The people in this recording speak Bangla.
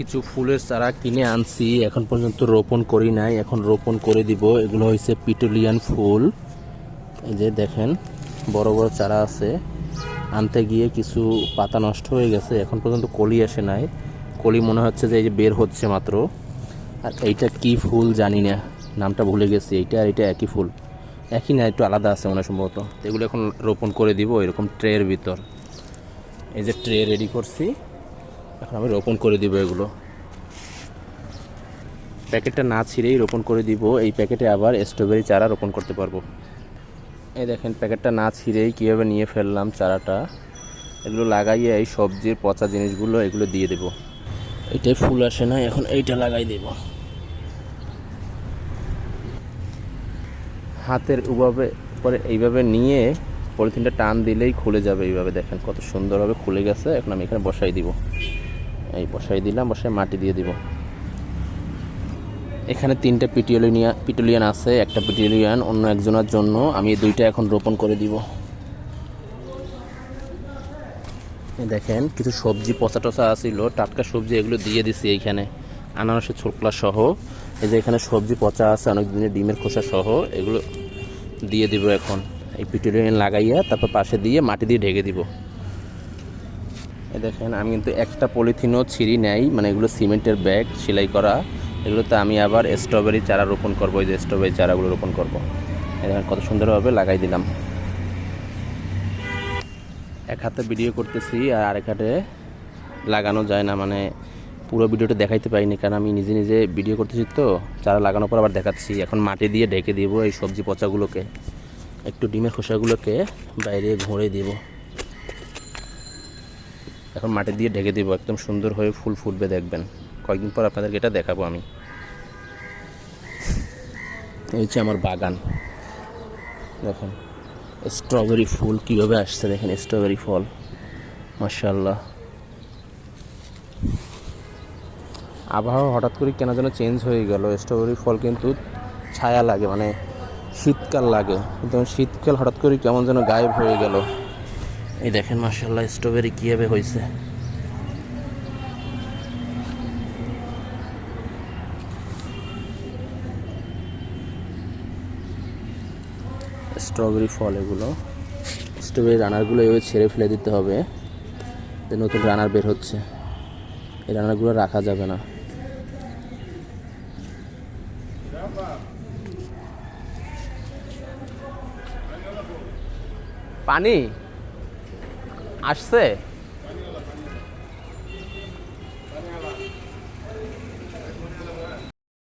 কিছু ফুলের চারা কিনে আনছি। এখন পর্যন্ত রোপণ করি নাই। এখন রোপণ করে দিব। এগুলো হচ্ছে পিটুলিয়ান ফুল। এই যে দেখেন, বড় বড় চারা আছে। আনতে গিয়ে কিছু পাতা নষ্ট হয়ে গেছে। এখন পর্যন্ত কলি আসে নাই। কলি মনে হচ্ছে যে এই যে বের হচ্ছে মাত্র। আর এইটা কি ফুল জানি না। নামটা ভুলে গেছি। এইটা আর এটা একই ফুল। একই না, একটু আলাদা আছে মনে সম্ভবত। এগুলো এখন রোপণ করে দিব এরকম ট্রের ভিতর। এই যে ট্রে রেডি করছি। এখন আমি রোপণ করে দিব এগুলো। প্যাকেটটা না ছিঁড়েই রোপণ করে দিব। এই প্যাকেটে আবার স্ট্রবেরি চারা রোপণ করতে পারব। এই দেখেন, প্যাকেটটা না ছিঁড়েই কীভাবে নিয়ে ফেললাম চারাটা। এগুলো লাগাইয়ে এই সবজির পচা জিনিসগুলো এগুলো দিয়ে দেব। এটাই ফুল আসে না, এখন এইটা লাগাই দেব। হাতের উভাবে পরে এইভাবে নিয়ে পলিথিনটা টান দিলেই খুলে যাবে এইভাবে। দেখেন কত সুন্দরভাবে খুলে গেছে, এখন আমি এখানে বসাই দিব। এই বসাই দিলাম বসাই মাটি দিয়ে দিব। এখানে তিনটা পিটিওলিনিয়া পিটুলিয়ান আছে, একটা পিটুলিয়ান অন্য একজনের জন্য। আমি দুইটা এখন রোপণ করে দিব। দেখেন, কিছু সবজি, পচা টচা আসিল টাটকা সবজি এগুলো দিয়ে দিছি এইখানে। আনারসের ছোকলা সহ। এই যে এখানে সবজি পচা আছে, অনেক দিনের ডিমের খোসা সহ। এগুলো দিয়ে দিব এখন। এই পিটুলিয়ান লাগাইয়া তারপর পাশে দিয়ে মাটি দিয়ে ঢেকে দিব। দেখেন, আমি কিন্তু একটা পলিথিনও ছিঁড়ি নেই মানে এগুলো সিমেন্টের ব্যাগ, সেলাই করা। এগুলোতে আমি আবার স্ট্রবেরি চারা রোপণ করব, এই যে স্ট্রবেরি চারাগুলো রোপণ করব। দেখেন, কত সুন্দরভাবে লাগাই দিলাম। এক হাতে ভিডিও করতেছি আর আরেক হাতে লাগানো যায় না মানে পুরো ভিডিওটা দেখাইতে পারিনি, কারণ আমি নিজে নিজে ভিডিও করতেছি তো, চারা লাগানোর পর আবার দেখাচ্ছি। এখন মাটি দিয়ে ঢেকে দিব এই সবজি পচাগুলোকে, একটু ডিমের খোসাগুলোকে বাইরে ঘুরে দিব। এখন মাটি দিয়ে ঢেকে দিব, একদম সুন্দর হয়ে ফুল ফুটবে দেখবেন। কয়েকদিন পর আপনাদেরকে এটা দেখাবো আমি। এই হচ্ছে আমার বাগান। দেখেন স্ট্রবেরি ফুল কীভাবে আসছে দেখেন স্ট্রবেরি ফল। মার্শাল্লাহ আবহাওয়া হঠাৎ করে কেন যেন চেঞ্জ হয়ে গেল। স্ট্রবেরি ফল কিন্তু ছায়া লাগে মানে শীতকাল লাগে। কিন্তু শীতকাল হঠাৎ করে কেমন যেন গায়েব হয়ে গেল। এই দেখেন মার্শাল্লাহ স্ট্রবেরি কীভাবে হয়েছে। স্ট্রবেরি ফল এগুলো। স্ট্রবেরি রানারগুলো এভাবে ছেড়ে ফেলে দিতে হবে। নতুন রানার বের হচ্ছে। এই রানারগুলো রাখা যাবে না। পানি? আসছে?